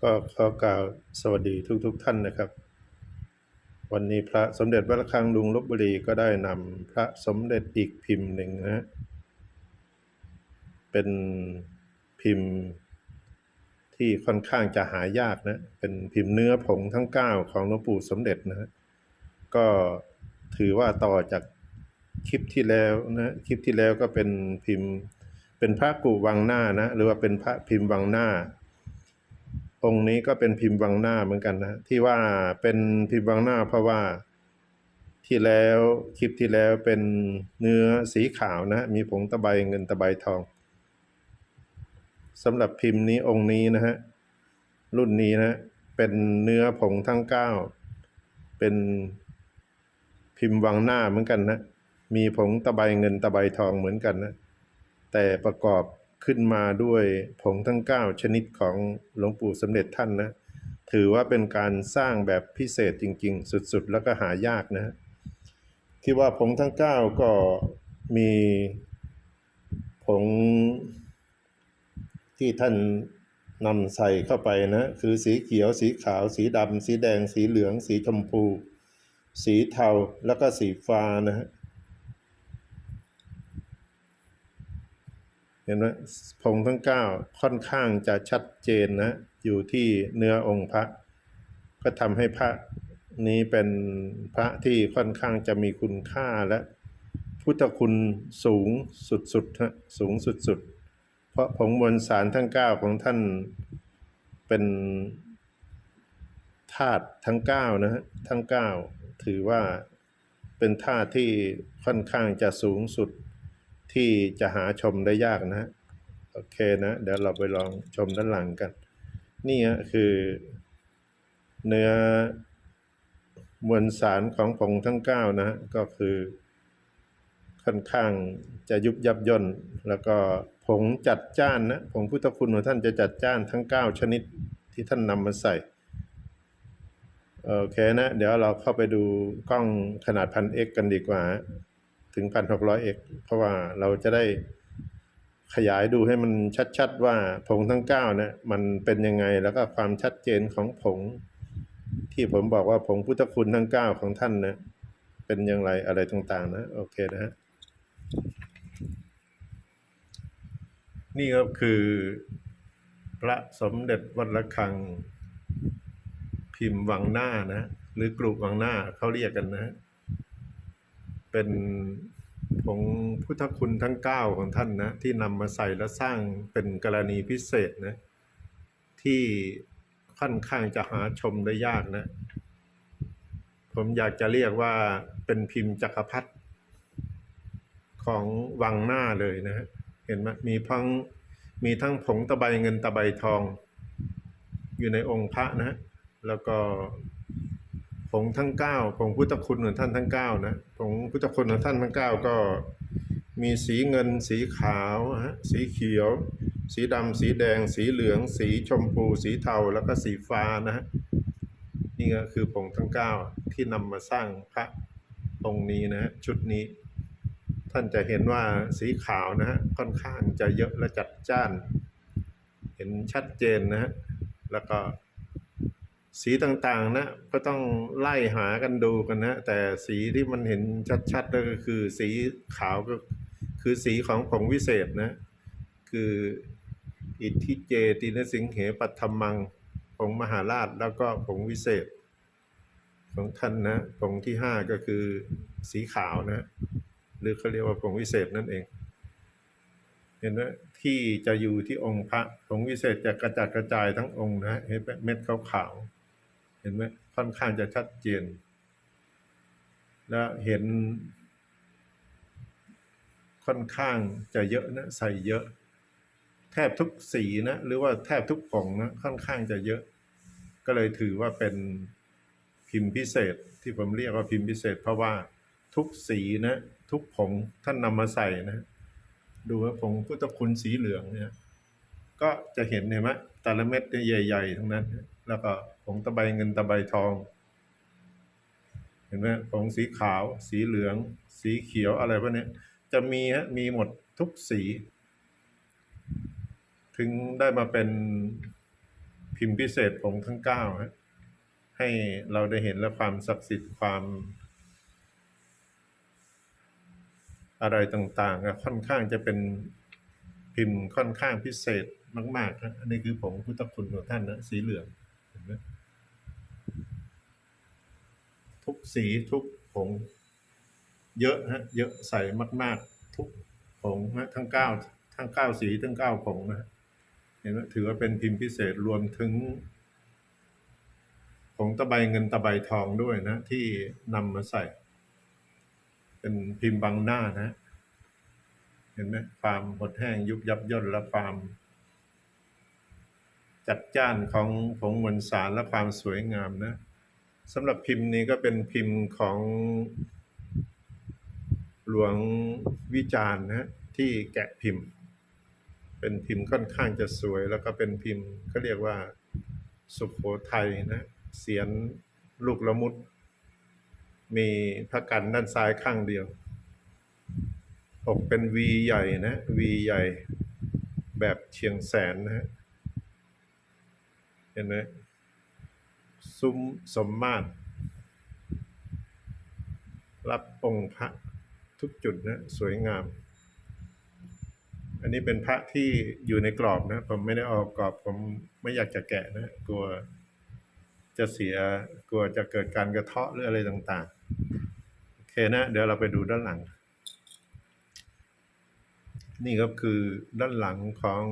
ก็ขอกล่าวสวัสดีทุกๆทท่านนะครับ วันนี้พระสมเด็จวัดระฆังลุงลบบุรีก็ได้นำพระสมเด็จอีกพิมพ์หนึ่งนะเป็นพิมพ์ที่ค่อนข้างจะหายากนะเป็นพิมพ์เนื้อผงทั้ง 9 ของหลวงปู่สมเด็จนะก็ถือว่าต่อจากคลิปที่แล้วนะคลิปที่แล้วก็เป็นพิมพ์เป็นพระกุวังหน้านะหรือว่าเป็นพระพิมพ์วังหน้า องค์นี้ก็เป็นพิมพ์วังหน้าเหมือนกันนะ ที่ว่าเป็นพิมพ์วังหน้าเพราะว่าที่แล้วคลิปที่แล้วเป็นเนื้อสีขาวนะ มีผงตะไบเงินตะไบทองสำหรับพิมพ์นี้องค์นี้นะฮะรุ่นนี้นะเป็นเนื้อผงทั้งเก้าเป็นพิมพ์วังหน้าเหมือนกันนะ มีผงตะไบเงินตะไบทองเหมือนกันนะ แต่ประกอบ ขึ้นมาด้วยผงทั้ง 9 ชนิดของหลวงปู่สมเด็จท่านนะ ถือว่าเป็นการสร้างแบบพิเศษจริง ๆ สุดๆ แล้วก็หายากนะ ที่ว่าผงทั้ง 9 ก็มีผงที่ท่านนำใส่เข้าไปนะ คือสีเขียว สีขาว สีดำ สีแดง สีเหลือง สีชมพู สีเทา แล้วก็สีฟ้านะฮะ เห็นไหมผงทั้ง9ค่อนข้างจะชัดเจนนะ อยู่ที่เนื้อองค์พระ ก็ทำให้พระนี้เป็นพระที่ค่อนข้างจะมีคุณค่าและพุทธคุณสูงสุดๆฮะสูงสุดๆ เพราะผงมวลสารทั้ง9ของท่านเป็นธาตุทั้ง9นะฮะทั้ง9ถือว่าเป็นธาตุที่ค่อนข้างจะสูงสุด ที่จะหาชมได้ยากนะฮะโอเคนะ เดี๋ยวเราไปลองชมด้านหลังกัน นี่ฮะคือ เนื้อมวลสารของผงทั้ง 9นะฮะก็คือค่อนข้างจะยุบยับย่นแล้วก็ผงจัดจ้านนะผงพุทธคุณของท่านจะจัดจ้านทั้ง 9 ชนิดที่ท่านนำมาใส่โอเคนะ เดี๋ยวเราเข้าไปดูกล้องขนาดพันเอกกันดีกว่า ถึงพันหกร้อยเอกเพราะว่าเราจะได้ขยายดูให้มันชัดๆว่าผงทั้งเก้านะมันเป็นยังไงแล้วก็ความชัดเจนของผง ที่ผมบอกว่าผงพุทธคุณทั้งเก้าของท่านเนะเป็นอย่างไรอะไรต่างๆ นะโอเคนะฮะนี่ก็คือพระสมเด็จวัดระฆังพิมพ์วังหน้านะ หรือกรุวังหน้าเขาเรียกกันนะ เป็นผงพุทธคุณทั้ง 9 ของท่านนะ ที่นำมาใส่และสร้างเป็นกรณีพิเศษนะ ที่ค่อนข้างจะหาชมได้ยากนะ ผมอยากจะเรียกว่าเป็นพิมพ์จักรพรรดิของวังหน้าเลยนะ เห็นไหมมีพังมีทั้งผงตะไบเงินตะไบทอง อยู่ในองค์พระนะฮะแล้วก็ ผงทั้งเก้าผงพุทธคุณของท่านทั้งเก้านะผงพุทธคุณของท่านทั้งเก้าก็มีสีเงิน สีขาวฮะสีเขียว สีดำสีแดง สีเหลือง สีชมพู สีเทาแล้วก็สีฟ้านะฮะนี่ก็คือผงทั้งเก้าที่นำมาสร้างพระองค์นี้นะฮะชุดนี้ ท่านจะเห็นว่าสีขาวนะฮะค่อนข้างจะเยอะและจัดจ้าน เห็นชัดเจนนะฮะแล้วก็ สีต่างๆนะก็ต้องไล่หากันดูกันนะแต่สีที่มันเห็นชัดๆก็คือสีขาวก็คือสีของผงวิเศษนะ คืออิทธิเจตินสิงเหปัทมังผงมหาราชแล้วก็ผงวิเศษ ของท่านนะผงที่ห้าก็คือสีขาวนะ หรือเขาเรียกว่าผงวิเศษนั่นเอง เห็นไหมที่จะอยู่ที่องค์พระผงวิเศษจะกระจัดกระจายทั้งองค์นะเห็นไหมเม็ดขาวๆ เห็นไหมค่อนข้างจะชัดเจน และเห็น ค่อนข้างจะเยอะนะใส่เยอะ แทบทุกสีนะหรือว่าแทบทุกผงนะค่อนข้างจะเยอะ ก็เลยถือว่าเป็นพิมพ์พิเศษที่ผมเรียกว่าพิมพ์พิเศษ เพราะว่าทุกสีนะทุกผงท่านนำมาใส่นะดูว่าผงพุทธคุณสีเหลืองเนี่ย ก็จะเห็นเห็นไหมแต่ละเม็ดเนี่ยใหญ่ ๆ ทั้งนั้น แล้วก็ผงตะไบเงินตะไบทอง เห็นไหมผงสีขาว สีเหลือง สีเขียวอะไรพวกนี้จะมีฮะมีหมดทุกสี ถึงได้มาเป็นพิมพ์พิเศษผงทั้งเก้าฮะให้เราได้เห็นและความศักดิ์สิทธิ์ความ อะไรต่างๆอะค่อนข้างจะเป็นพิมพ์ค่อนข้างพิเศษมากๆนะอันนี้คือผงพุทธคุณของท่านนะสีเหลือง ทุกสีทุกผง เยอะฮะ เยอะใส่มาก ๆ ทุกผงนะทั้งเก้าทั้งเก้าสีทั้งเก้าผงนะเห็นไหมถือว่าเป็นพิมพ์พิเศษรวมถึงผงตะไบเงินตะไบทองด้วยนะ ที่นำมาใส่ เป็นพิมพ์บังหน้านะ เห็นไหมความหดแห้งยุบยับย่นและความ จัดจ้านของผงมวลสารและความสวยงามนะสำหรับพิมพ์นี้ก็เป็นพิมพ์ของหลวงวิจารณ์นะที่แกะพิมพ์ เป็นพิมพ์ค่อนข้างจะสวย แล้วก็เป็นพิมพ์เขาเรียกว่าสุโขทัยนะเสียนลูกละมุด มีพระกันด้านซ้ายข้างเดียวอกเป็นวีใหญ่นะวีใหญ่ แบบเชียงแสนนะฮะ เห็นไหมซุ้มสมมาตร รับองค์พระทุกจุดนะสวยงาม อันนี้เป็นพระที่อยู่ในกรอบนะ ผมไม่ได้ออกกรอบ ผมไม่อยากจะแกะนะ กลัวจะเสีย กลัวจะเกิดการกระเทาะหรืออะไรต่างๆ โอเคนะ เดี๋ยวเราไปดูด้านหลัง นี่ก็คือด้านหลังของ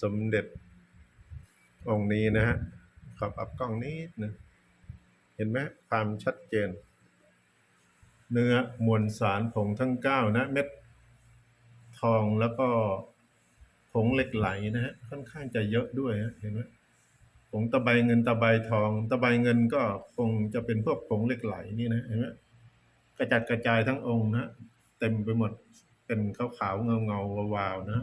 สมเด็จ องค์นี้นะฮะขอปรับกล้องนิดนึงเห็นไหมความชัดเจน เนื้อมวลสารผงทั้งเก้านะ เม็ดทองแล้วก็ผงเหล็กไหลนะฮะค่อนข้างจะเยอะด้วยเห็นไหมผงตะไบเงินตะไบทอง ตะไบเงินก็คงจะเป็นพวกผงเหล็กไหลนี่นะเห็นไหมกระจัดกระจายทั้งองค์นะเต็มไปหมดเป็นขาวขาวเงาเงาๆวาวๆนะ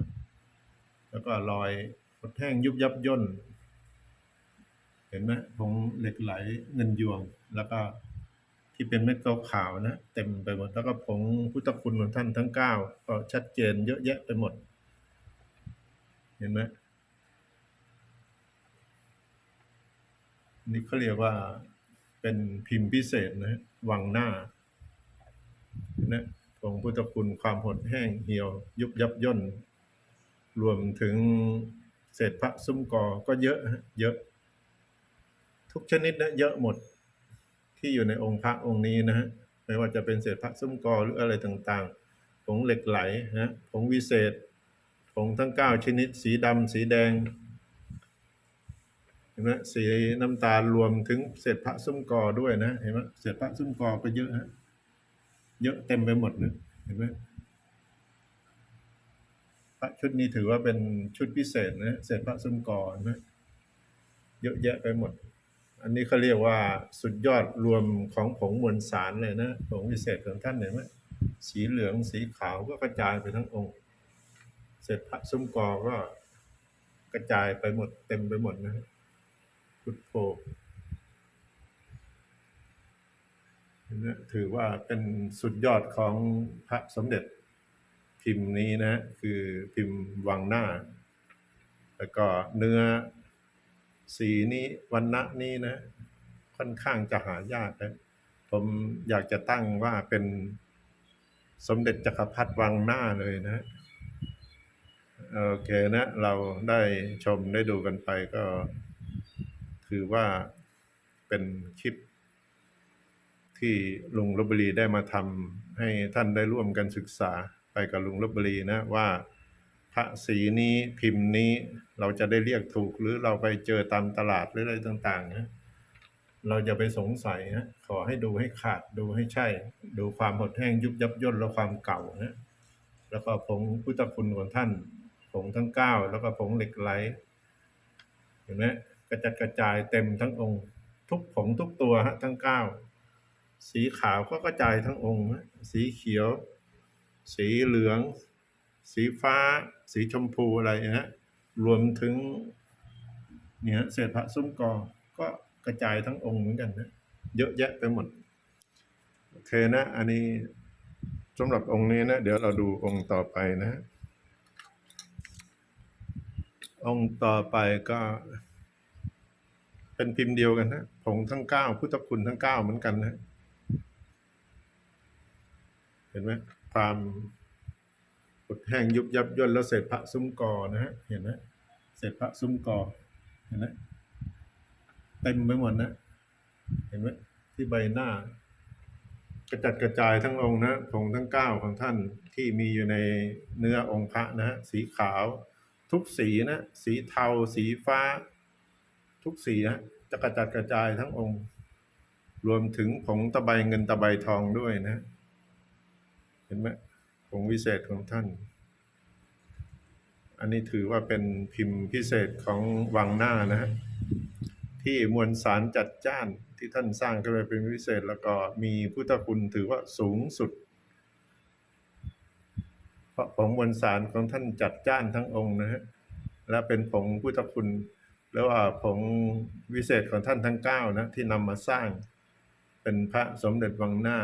แล้วก็รอยหดแห้งยุบยับย่น เห็นไหมผงเหล็กไหลเงินยวง แล้วก็ที่เป็นเม็ดขาวๆนะ เต็มไปหมดแล้วก็ผงพุทธคุณของท่านทั้งเก้าก็ชัดเจนเยอะแยะไปหมด เห็นไหมนี่เขาเรียกว่าเป็นพิมพ์พิเศษนะวังหน้าเห็นะผงพุทธคุณความหดแห้งเหี่ยว ยุบยับย่น รวมถึงเศษพระซุ้มกอก็เยอะเยอะ ทุกชนิดนะเยอะหมดที่อยู่ในองค์พระองค์นี้นะฮะไม่ว่าจะเป็นเศษพระซุ้มกอหรืออะไรต่างๆผงเหล็กไหลนะผงวิเศษผงทั้งเก้าชนิด สีดำสีแดงเห็นไหมสีน้ำตาลรวมถึงเศษพระซุ้มกอด้วยนะเห็นไหมเศษพระซุ้มกอก็เยอะฮะเยอะเต็มไปหมดเลยเห็นไหมพระชุดนี้ถือว่าเป็นชุดพิเศษนะเศษพระซุ้มกอเห็นไหมเยอะแยะไปหมด อันนี้เขาเรียกว่าสุดยอดรวมของผงมวลสารเลยนะผงวิเศษของท่านเห็นไหมสีเหลืองสีขาวก็กระจายไปทั้งองค์เศษพระซุ้มกอก็กระจายไปหมดเต็มไปหมดนะพุทโธนะถือว่าเป็นสุดยอดของพระสมเด็จพิมพ์นี้นะ คือพิมพ์วังหน้า แล้วก็เนื้อ สีนี้วันณะนี้นะ ค่อนข้างจะหายากนะผมอยากจะตั้งว่าเป็นสมเด็จจักรพรรดิวังหน้าเลยนะโอเคนะ เราได้ชมได้ดูกันไปก็ถือว่าเป็นคลิป ที่ลุงลบบุรีได้มาทำให้ท่านได้ร่วมกันศึกษาไปกับลุงลบบุรีนะว่าพระสีนี้พิมพ์นี้ เราจะได้เรียกถูกหรือเราไปเจอตามตลาดหรืออะไรต่างๆนะเราจะไปสงสัยนะขอให้ดูให้ขาดดูให้ใช่ ดูความหดแห้งยุบยับย่นและความเก่านะแล้วก็ผงพุทธคุณของท่านผงทั้งเก้าแล้วก็ผงเหล็กไหลเห็นไหมกระจัดกระจายเต็มทั้งองค์ ทุกผงทุกตัวฮะทั้งเก้าสีขาวก็กระจายทั้งองค์สีเขียว สีเหลือง สีฟ้า สีชมพูอะไรนะ รวมถึงเนี่ยเศษพระซุ้มกอ ก็กระจายทั้งองค์เหมือนกันนะ เยอะแยะไปหมด โอเคนะ อันนี้สำหรับองค์นี้นะ เดี๋ยวเราดูองค์ต่อไปนะ องค์ต่อไปก็ เป็นพิมพ์เดียวกันนะผงทั้งเก้าพุทธคุณทั้งเก้าเหมือนกันนะ เห็นไหมความ แห้งยุบยับย่นแล้วเศษพระซุ้มกอนะฮะเห็นไหมเศษพระซุ้มกอเห็นไหมเต็มไปหมดนะเห็นไหมที่ใบหน้า กระจัดกระจายทั้งองค์นะผงทั้งเก้าของท่านที่มีอยู่ในเนื้อองค์พระนะฮะสีขาว ทุกสีนะ สีเทา สีฟ้า ทุกสีนะจะกระจัดกระจายทั้งองค์ รวมถึงผงตะไบเงินตะไบทองด้วยนะ เห็นไหมผงวิเศษของท่าน อันนี้ถือว่าเป็นพิมพ์พิเศษของวังหน้านะฮะที่มวลสารจัดจ้านที่ท่านสร้างขึ้นมาเป็นพิเศษแล้วก็มีพุทธคุณถือว่าสูงสุด เพราะผงมวลสารของท่านจัดจ้านทั้งองค์นะฮะและเป็นผงพุทธคุณแล้วว่าผงวิเศษของท่านทั้งเก้านะที่นำมาสร้าง เป็นพระสมเด็จวังหน้า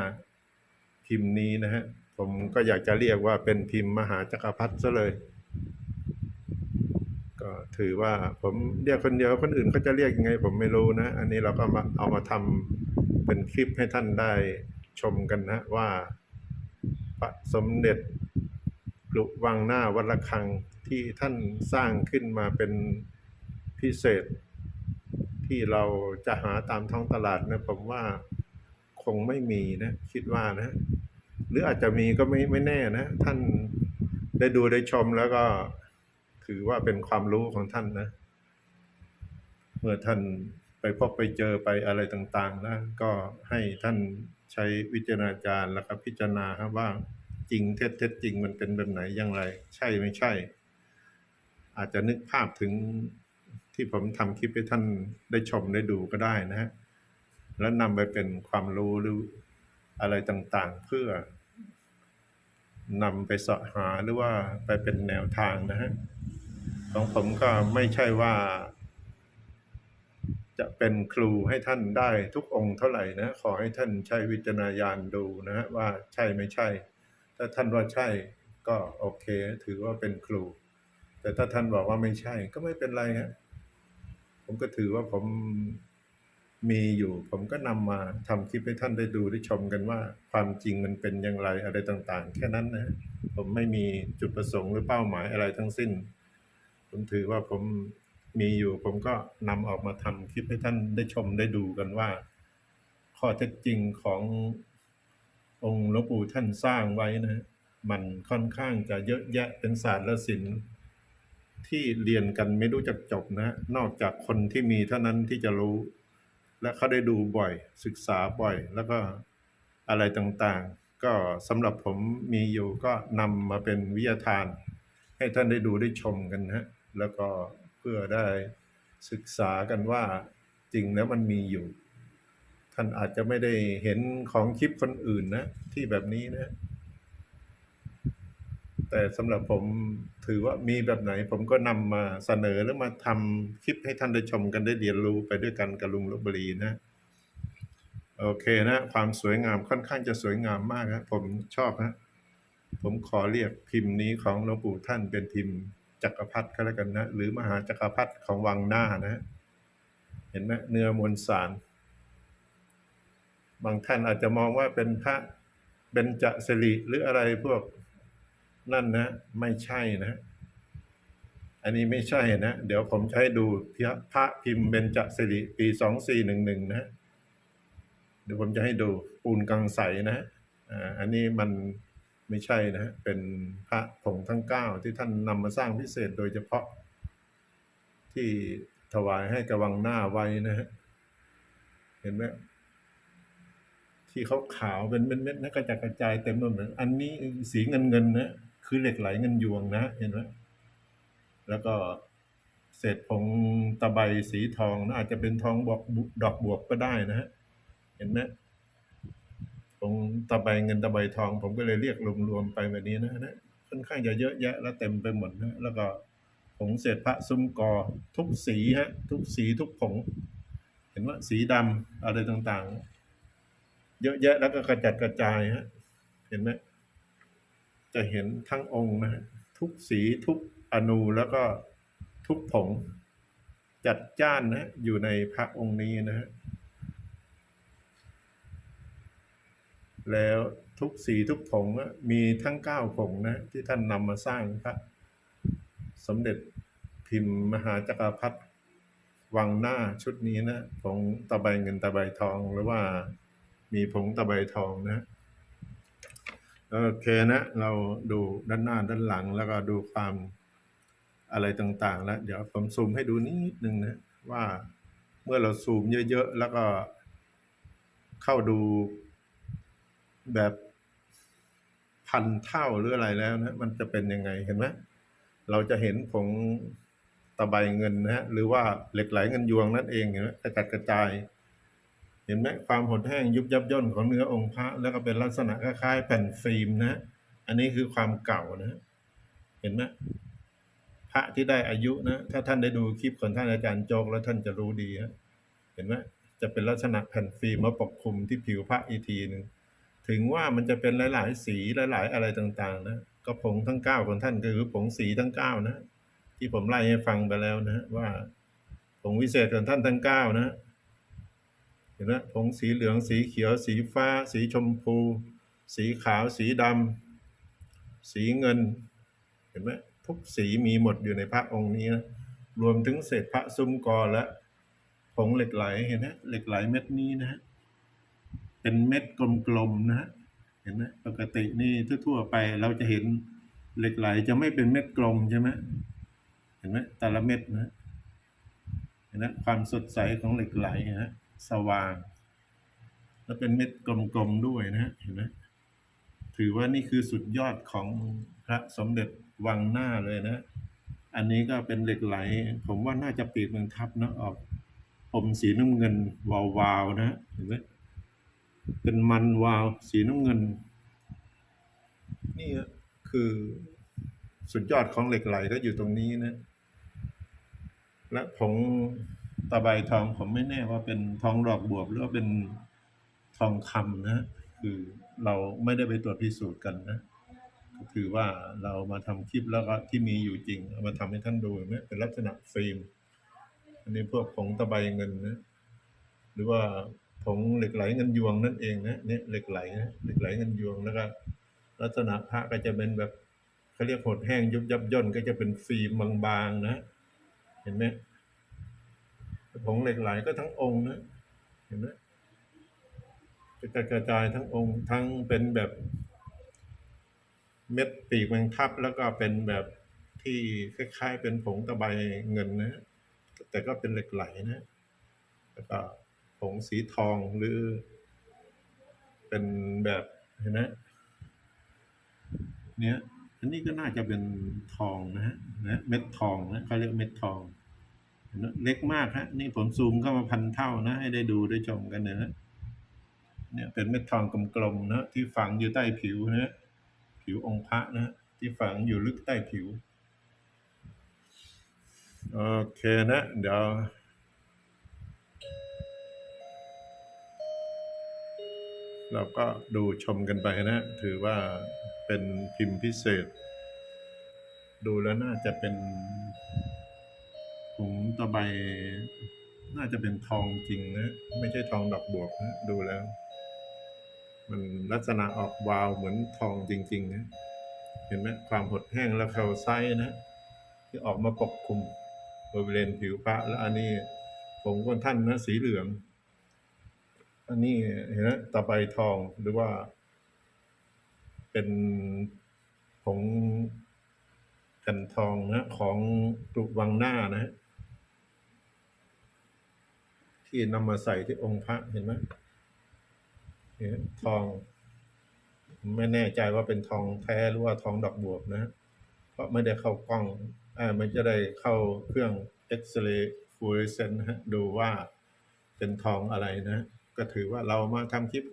พิมพ์นี้นะฮะผมก็อยากจะเรียกว่าเป็นพิมพ์มหาจักรพรรดิซะเลย ก็ถือว่าผมเรียกคนเดียวคนอื่นเขาจะเรียกยังไง ผมไม่รู้นะ อันนี้เราก็มาเอามาทำเป็นคลิปให้ท่านได้ชมกันนะว่าพระสมเด็จกรุวังหน้าวัดระฆังที่ท่านสร้างขึ้นมาเป็นพิเศษ ที่เราจะหาตามท้องตลาดนะผมว่าคงไม่มีนะคิดว่านะ หรืออาจจะมีก็ไม่ไม่แน่นะ ท่านได้ดูได้ชมแล้วก็ ถือว่าเป็นความรู้ของท่านนะ เมื่อท่านไปพบไปเจอไปอะไรต่าง ๆ นะ ก็ให้ท่านใช้วิจารณญาณแล้วก็พิจารณาครับว่าจริงเท็จเท็จจริงมันเป็นแบบไหนอย่างไร ใช่ไม่ใช่ อาจจะนึกภาพถึงที่ผมทำคลิปให้ท่านได้ชมได้ดูก็ได้นะฮะแล้วนำไปเป็นความรู้หรืออะไรต่างๆ เพื่อนำไปเสาะหาหรือว่าไปเป็นแนวทางนะฮะ ของผมก็ไม่ใช่ว่า จะเป็นครูให้ท่านได้ทุกองค์เท่าไหร่นะ ขอให้ท่านใช้วิจารณญาณดูนะฮะว่าใช่ไม่ใช่ ถ้าท่านว่าใช่ก็โอเค ถือว่าเป็นครู แต่ถ้าท่านบอกว่าไม่ใช่ ก็ไม่เป็นไรฮะผมก็ถือว่าผมมีอยู่ ผมก็นำมาทำคลิปให้ท่านได้ดูได้ชมกันว่า ความจริงมันเป็นอย่างไรอะไรต่างๆ แค่นั้นนะฮะผมไม่มีจุดประสงค์หรือเป้าหมายอะไรทั้งสิ้น ผมถือว่าผมมีอยู่ ผมก็นำออกมาทำคลิปให้ท่านได้ชมได้ดูกันว่า ข้อเท็จจริงขององค์หลวงปู่ท่านสร้างไว้นะฮะมันค่อนข้างจะเยอะแยะเป็นศาสตร์และศิลป์ที่เรียนกันไม่รู้จักจบนะฮะนอกจากคนที่มีเท่านั้นที่จะรู้ และเขาได้ดูบ่อย ศึกษาบ่อย แล้วก็อะไรต่างๆ ก็สำหรับผมมีอยู่ก็นำมาเป็นวิทยาทาน ให้ท่านได้ดูได้ชมกันนะฮะ แล้วก็เพื่อได้ศึกษากันว่าจริงแล้วมันมีอยู่ ท่านอาจจะไม่ได้เห็นของคลิปคนอื่นนะ ที่แบบนี้นะ แต่สำหรับผมถือว่ามีแบบไหน ผมก็นำมาเสนอแล้วมาทำคลิปให้ท่านได้ชมกันได้เรียนรู้ไปด้วยกันกับลุงลบบุรีนะโอเคนะ ความสวยงามค่อนข้างจะสวยงามมากนะผมชอบนะผมขอเรียกพิมพ์นี้ของหลวงปู่ท่านเป็นพิมพ์ จักรพรรดิก็แล้วกันนะ หรือมหาจักรพรรดิของวังหน้านะ เห็นไหมเนื้อมวลสาร บางท่านอาจจะมองว่าเป็นพระเบญจสิริหรืออะไรพวกนั่นนะ ไม่ใช่นะ อันนี้ไม่ใช่นะ เดี๋ยวผมจะให้ดูพระพิมพ์เบญจสิริปีสองสี่หนึ่งหนึ่งนะเดี๋ยวผมจะให้ดูปูนกังใสนะ อ่า อันนี้มัน ไม่ใช่นะเป็นพระผงทั้งเก้าที่ท่านนำมาสร้างพิเศษโดยเฉพาะ ที่ถวายให้กระวังหน้าไว้นะฮะเห็นไหมที่เขาขาวเป็นเม็ดๆนะกระจายกระจายเต็มไปหมดอันนี้สีเงินเงินๆนะคือเหล็กไหลเงินยวงนะเห็นไหมแล้วก็เศษผงตะไบสีทองนะอาจจะเป็นทองบวกดอกบวกก็ได้นะฮะเห็นไหม ผงตะไบเงินตะไบทอง ผมก็เลยเรียกรวมๆไปแบบนี้นะนะค่อนข้างจะเยอะแยะ แล้วเต็มไปหมดนะแล้วก็ผงเศษพระซุ้มกอ ทุกสีฮะ ทุกสีทุกผง เห็นว่าสีดำอะไรต่างๆ เยอะแยะแล้วก็กระจัดกระจายฮะเห็นไหมจะเห็นทั้งองค์นะฮะทุกสีทุกอนูแล้วก็ทุกผง จัดจ้านนะ อยู่ในพระองค์นี้นะฮะ แล้วทุกสีทุกผงอะมีทั้งเก้าผงนะที่ท่านนำมาสร้างพระสมเด็จพิมพ์มหาจักรพรรดิวังหน้าชุดนี้นะผงตะไบเงินตะไบทองหรือว่ามีผงตะไบทองนะโอเคนะเราดูด้านหน้าด้านหลังแล้วก็ดูความอะไรต่างๆ แล้ว เดี๋ยวผมซูมให้ดูนิดนึงนะว่าเมื่อเราซูมเยอะๆ แล้วก็เข้าดู แบบพันเท่าหรืออะไรแล้วนะ มันจะเป็นยังไงเห็นไหมเราจะเห็นผงตะไบเงินนะฮะหรือว่าเหล็กไหลเงินยวงนั่นเองเห็นไหมกระจัดกระจาย เห็นไหมความหดแห้งยุบยับย่นของเนื้อองค์พระ แล้วก็เป็นลักษณะคล้ายๆแผ่นฟิล์มนะ อันนี้คือความเก่านะ เห็นไหมพระที่ได้อายุนะ ถ้าท่านได้ดูคลิปของท่านอาจารย์โจกแล้วท่านจะรู้ดีฮะเห็นไหมจะเป็นลักษณะแผ่นฟิล์มมาปกคลุมที่ผิวพระอีกทีหนึ่ง ถึงว่ามันจะเป็นหลาย ๆ สีหลาย ๆ อะไรต่าง ๆ นะก็ผงทั้งเก้าของท่านก็คือผงสีทั้งเก้านะ ที่ผมไล่ให้ฟังไปแล้วนะว่าผงวิเศษของท่านทั้งเก้านะเห็นไหมผงสีเหลืองสีเขียว สีฟ้า สีชมพู สีขาว สีดำสีเงิน เห็นไหมทุกสีมีหมดอยู่ในพระองค์นี้นะรวมถึงเศษพระซุ้มกอและผงเหล็กไหลเห็นไหมเหล็กไหลเม็ดนี้นะฮะ เป็นเม็ดกลมๆนะฮะเห็นไหมปกตินี่ทั่วๆไปเราจะเห็นเหล็กไหลจะไม่เป็นเม็ดกลมใช่ไหมเห็นไหมแต่ละเม็ดนะเห็นไหมความสดใสของเหล็กไหลนะฮะสว่าง แล้วเป็นเม็ดกลมๆด้วยนะฮะเห็นไหมถือว่านี่คือสุดยอดของพระสมเด็จวังหน้าเลยนะ อันนี้ก็เป็นเหล็กไหล ผมว่าน่าจะปีกเมืองทับนะออกอมสีน้ำเงินวาวๆนะเห็นไหม เป็นมันวาวสีน้ำเงิน นี่คือสุดยอดของเหล็กไหลก็อยู่ตรงนี้นะ และผงตะไบทองผมไม่แน่ว่าเป็นทองดอกบวบหรือว่าเป็นทองคำนะ คือเราไม่ได้ไปตรวจพิสูจน์กันนะก็คือว่าเรามาทำคลิปแล้วก็ที่มีอยู่จริง เอามาทำให้ท่านดูไหมเป็นลักษณะฟิล์ม อันนี้พวกผงตะไบเงินนะ หรือว่า ผงเหล็กไหลเงินยวงนั่นเองนะเนี่ยเหล็กไหลนะเหล็กไหลเงินยวงแล้วก็ลักษณะพระก็จะเป็นแบบเขาเรียกหดแห้งยุบยับย่นก็จะเป็นฟิล์มบางๆนะ เห็นไหมผงเหล็กไหลก็ทั้งองค์นะเห็นไหมจะกระจายทั้งองค์ทั้งเป็นแบบเม็ดปีกแมงทับแล้วก็เป็นแบบที่คล้ายๆ เป็นผงตะไบเงินนะ แต่ก็เป็นเหล็กไหลนะแล้วก็ ผงสีทองหรือ เป็นแบบเห็นไหมเนี่ยอันนี้ก็น่าจะเป็นทองนะฮะนะเม็ดทองนะเขาเรียกเม็ดทองเล็กมากฮะนี่ผมซูมเข้ามาพันเท่านะ ให้ได้ดูได้ชมกันนะเนี่ยเป็นเม็ดทองกลมๆนะที่ฝังอยู่ใต้ผิวนะผิวองค์พระนะที่ฝังอยู่ลึกใต้ผิวโอเคนะ เดี๋ยว เราก็ดูชมกันไปนะ ถือว่าเป็นพิมพ์พิเศษ ดูแล้วน่าจะเป็นผงตะไบน่าจะเป็นทองจริงนะ ไม่ใช่ทองดอกบวกนะ ดูแล้ว มันลักษณะออกวาวเหมือนทองจริง ๆ นะ เห็นไหมความหดแห้งและแคลไซนะ ที่ออกมาปกคลุมบริเวณผิวพระแล้วอันนี้ผงก้นท่านนะสีเหลือง อันนี้เห็นไหมตะไบทองหรือว่า เป็นผงแผ่นทองนะของกรุวังหน้านะ ที่นำมาใส่ที่องค์พระเห็นไหมนี่ทอง ไม่แน่ใจว่าเป็นทองแท้หรือว่าทองดอกบวบนะ เพราะไม่ได้เข้ากล้องอ่ามันจะได้เข้าเครื่องเอ็กซเรย์ฟลูออเรสเซนต์ฮะดูว่าเป็นทองอะไรนะ ก็ถือว่าเรามาทำคลิป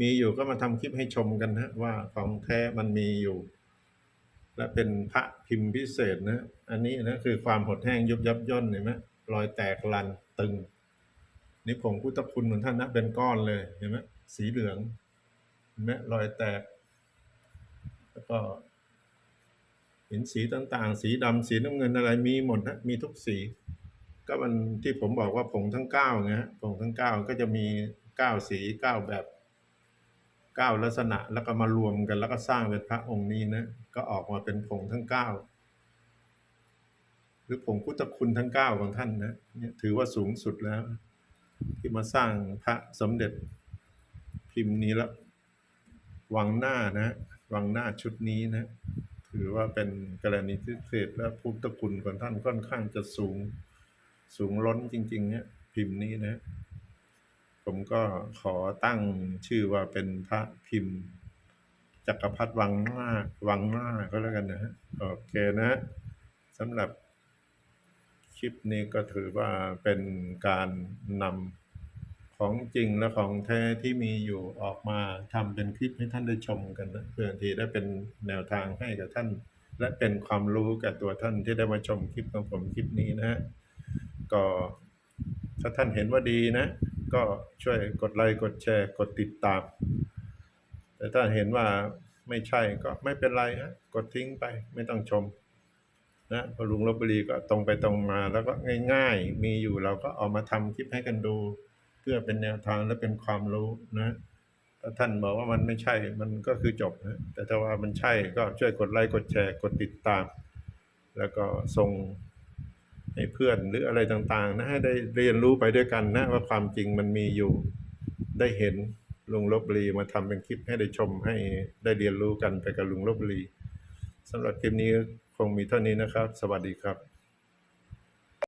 มีอยู่ก็มาทำคลิปให้ชมกันนะว่าของแท้มันมีอยู่ และเป็นพระพิมพ์พิเศษนะ อันนี้นะคือความหดแห้งยุบยับย่นเห็นไหมรอยแตกลันตึง นี่ผงพุทธคุณของท่านนะเป็นก้อนเลยเห็นไหมสีเหลืองเห็นไหมรอยแตก แล้วก็เห็นสีต่างๆ สีดำสีน้ำเงินอะไรมีหมดนะมีทุกสี ก็มันที่ผมบอกว่าผงทั้งเก้าไงฮะผงทั้งเก้าก็จะมี เก้าสีเก้าแบบเก้าลักษณะแล้วก็มารวมกัน แล้วก็สร้างเป็นพระองค์นี้นะก็ออกมาเป็นผงทั้งเก้าหรือผงพุทธคุณทั้งเก้าของท่านนะเนี่ยถือว่าสูงสุดแล้ว ที่มาสร้างพระสมเด็จพิมพ์นี้ล้ววังหน้านะวังหน้าชุดนี้นะถือว่าเป็นกรณีพิเศษและพุทธคุณของท่านค่อนข้างจะสูงสูงล้นจริง ๆ เนี่ยพิมพ์นี้นะ ผมก็ขอตั้งชื่อว่าเป็นพระพิมพ์ จักรพรรดิวังหน้าวังหน้าก็แล้วกันนะฮะโอเคนะสำหรับคลิปนี้ก็ถือว่าเป็นการนำของจริงและของแท้ที่มีอยู่ออกมาทำเป็นคลิปให้ท่านได้ชมกันนะเพื่อที่ได้เป็นแนวทางให้กับท่าน และเป็นความรู้แก่ตัวท่านที่ได้มาชมคลิปของผมคลิปนี้นะฮะก็ ถ้าท่านเห็นว่าดีนะ ก็ช่วยกดไลค์กดแชร์ กดติดตาม แต่ถ้าเห็นว่าไม่ใช่ก็ไม่เป็นไรฮะกดทิ้งไปไม่ต้องชมนะพอลุงลบบุรีก็ตรงไปตรงมา แล้วก็ง่าย ๆ มีอยู่เราก็เอามาทำคลิปให้กันดู เพื่อเป็นแนวทางและเป็นความรู้นะถ้าท่านบอกว่ามันไม่ใช่มันก็คือจบนะแต่ถ้าว่ามันใช่ก็ช่วยกดไลค์กดแชร์ กดติดตาม แล้วก็ส่ง ให้เพื่อนหรืออะไรต่างๆ นะให้ได้เรียนรู้ไปด้วยกันนะว่าความจริงมันมีอยู่ ได้เห็นลุงลบลีมาทำเป็นคลิปให้ได้ชมให้ได้เรียนรู้กันไปกับลุงลบลีสำหรับคลิปนี้คงมีเท่านี้นะครับ สวัสดีครับ